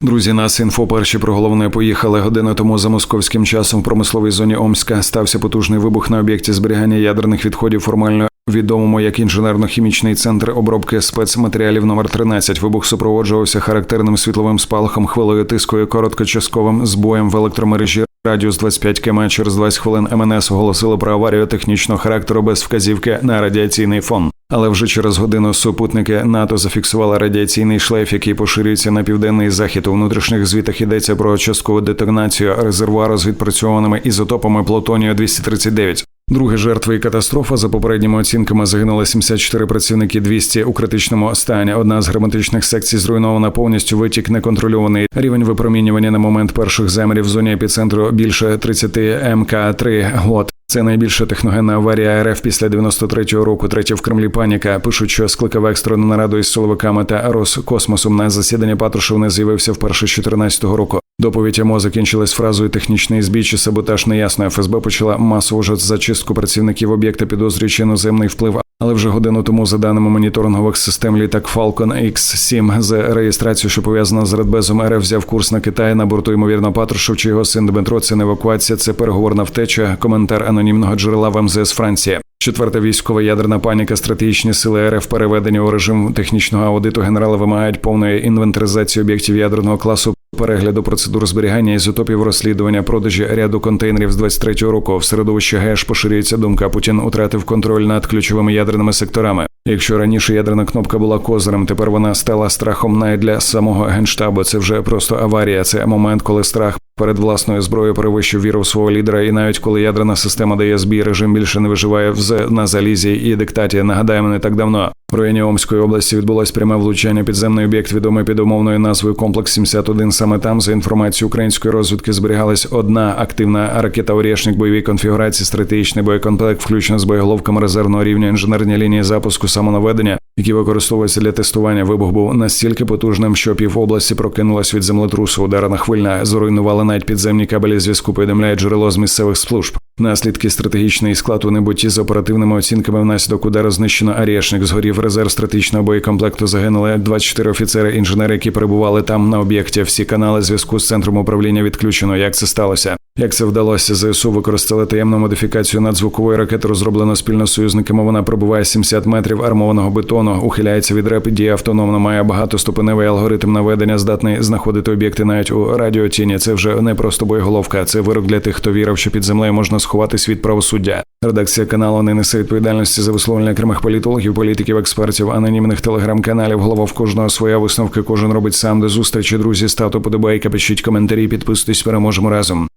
Друзі, нас інфо перші про головне поїхали годину тому за московським часом в промисловій зоні Омська стався потужний вибух на об'єкті зберігання ядерних відходів формально. Відомому як інженерно-хімічний центр обробки спецматеріалів номер 13 Вибух супроводжувався характерним світловим спалахом, хвилею тиску і короткочасковим збоєм в електромережі. Радіус 25 км через 20 хвилин МНС оголосили про аварію технічного характеру без вказівки на радіаційний фон. Але вже через годину супутники НАТО зафіксували радіаційний шлейф, який поширюється на південний захід. У внутрішніх звітах йдеться про часткову детонацію резервуару з відпрацьованими ізотопами плутонію 239 Друге жертви і катастрофа за попередніми оцінками загинули 74 працівники 200 у критичному стані. Одна з герметичних секцій зруйнована повністю. Витік неконтрольований. Рівень випромінювання на момент перших замірів в зоні епіцентру більше 30 МК3 год. Це найбільша техногенна аварія РФ після 93-го року. Третя в Кремлі паніка. Пишуть, що скликав екстрену нараду із силовиками та Роскосмосом. На засідання Патрушев не з'явився вперше з 14-го року. Доповідь АМО закінчилась фразою технічний збій чи саботаж неясно. ФСБ почала масову ж зачистку працівників об'єкта, підозрюючи іноземний вплив. Але вже годину тому, за даними моніторингових систем, літак Falcon X7 з реєстрацією, що пов'язана з Радбезом РФ, взяв курс на Китай. На борту ймовірно Патрушев чи його син Дмитро. Це не евакуація, це переговорна втеча. Коментар анонімного джерела в МЗС Франції. Четверта військова ядерна паніка, стратегічні сили РФ переведені у режим технічного аудиту. Генерали вимагають повної інвентаризації об'єктів ядерного класу. Перегляду процедур зберігання ізотопів розслідування продажі ряду контейнерів з 23-го року в середовищі ГЕШ поширюється думка. Путін втратив контроль над ключовими ядерними секторами. Якщо раніше ядерна кнопка була козирем, тепер вона стала страхом навіть для самого генштабу. Це вже просто аварія. Це момент, коли страх перед власною зброєю перевищив віру свого лідера. І навіть коли ядерна система дає збій, режим більше не виживає в на залізі і диктаті. Нагадаємо, не так давно в районі Омської області відбулось пряме влучання. Підземний об'єкт, відомий під умовною назвою Комплекс 71 Саме там, за інформацією української розвідки, зберігалась одна активна ракета «Орєшник» бойовій конфігурації, стратегічний боєкомплект, включно з боєголовками резервного рівня інженерні лінії запуску самонаведення, які використовуються для тестування. Вибух був настільки потужним, що пів області прокинулась від землетрусу. Ударна хвильна зруйнувала навіть підземні кабелі зв'язку. Повідомляє джерело з місцевих служб. Наслідки стратегічний склад у небуті з оперативними оцінками внаслідок удару знищено Арєшник. Згорів резерв стратегічного боєкомплекту. Загинули 24 офіцери, інженери, які перебували там на об'єкті. Всі канали зв'язку з центром управління відключено. Як це сталося? Як це вдалося? ЗСУ використали таємну модифікацію надзвукової ракети, розроблено спільно з союзниками. Вона пробуває 70 метрів армованого бетону, ухиляється від реп, діє автономно, має багатоступеневий алгоритм наведення, здатний знаходити об'єкти навіть у радіотіні. Це вже не просто боєголовка, це вирок для тих, хто вірив, що під землею можна сховатись від правосуддя. Редакція каналу не несе відповідальності за висловлення окремих політологів, політиків, експертів, анонімних телеграм-каналів. Голова в кожного своя висновки. Кожен робить сам до зустрічі. Друзі, стату подобайка, пишіть коментарі, підписуйтесь, переможемо разом.